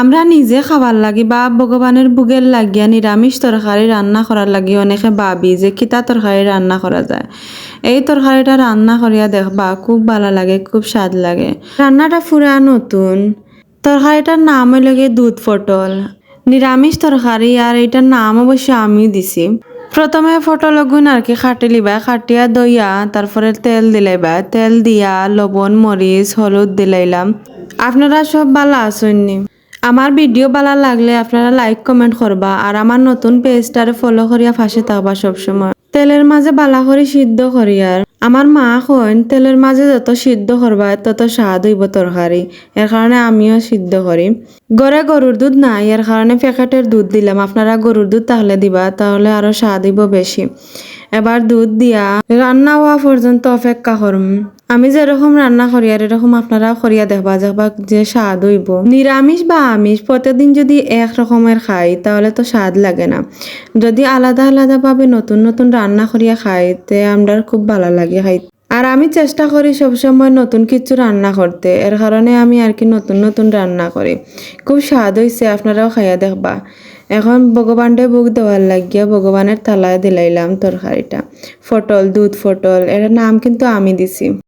আমরা নিজে খাবার লাগি, বা ভগবানের বুগের লাগিয়া নিরামিষ তরকারি রান্না করার লাগি অনেকে ভাবি যে কিতা তরকারি রান্না করা যায়। এই তরকারিটা রান্না করিয়া দেখবা খুব ভালো লাগে, খুব স্বাদ লাগে। রান্নাটা ফুরা নতুন। তরকারিটার নাম হইল গিয়ে দুধ পটল। নিরামিষ তরকারি আর এটার নাম অবশ্য আমি দিছি। প্রথমে পটল গুণ আর কি খাটি লিবা, খাটিয়া দইয়া, তারপরে তেল দিলাইবা। তেল দিয়া লবণ, মরিচ, হলুদ দিলাইলাম। আপনারা সব ভালো আসেননি আমার ভিডিও ভালো লাগলে আপনারা লাইক কমেন্ট করবা, আর আমার নতুন পেজটারে ফলো করিয়া ফাঁসে থাকবা সবসময়। তেলের মাঝে বালা করে সিদ্ধ করিয়ার আমার মা কইন, তেলের মাঝে যত সিদ্ধ করবা, তত স্বাদ হইব তরকারি। এর কারণে আমিও সিদ্ধ করি। গড়ে গরুর দুধ নাই, এর কারণে প্যাকেটের দুধ দিলাম। আপনারা গরুর দুধ তাহলে দিবা, তাহলে আরও স্বাদ হইব বেশি। এবার দুধ দিয়া রান্না হওয়া পর্যন্ত অপেক্ষা করুম আমি যেরকম রান্না করি আর এরকম আপনারাও করিয়া দেখবা দেখবা যে স্বাদ হইব। নিরামিষ বা আমিষ, প্রতিদিন যদি এক রকমের খাই, তাহলে তো স্বাদ লাগে না। যদি আলাদা আলাদা ভাবে নতুন নতুন রান্না করিয়া খাই, তে আমরা খুব ভালো লাগে খাই। আর আমি চেষ্টা করি সবসময় নতুন কিছু রান্না করতে, এর কারণে আমি আর কি নতুন নতুন রান্না করি। খুব স্বাদ হয়েছে আপনারাও খাইয়া দেখবা। এখন ভগবানকে বুক দেওয়ার লাগিয়া ভগবানের তালায় দিলাইলাম তরকারিটা। ফটল দুধ ফটল এর নাম কিন্তু আমি দিছি।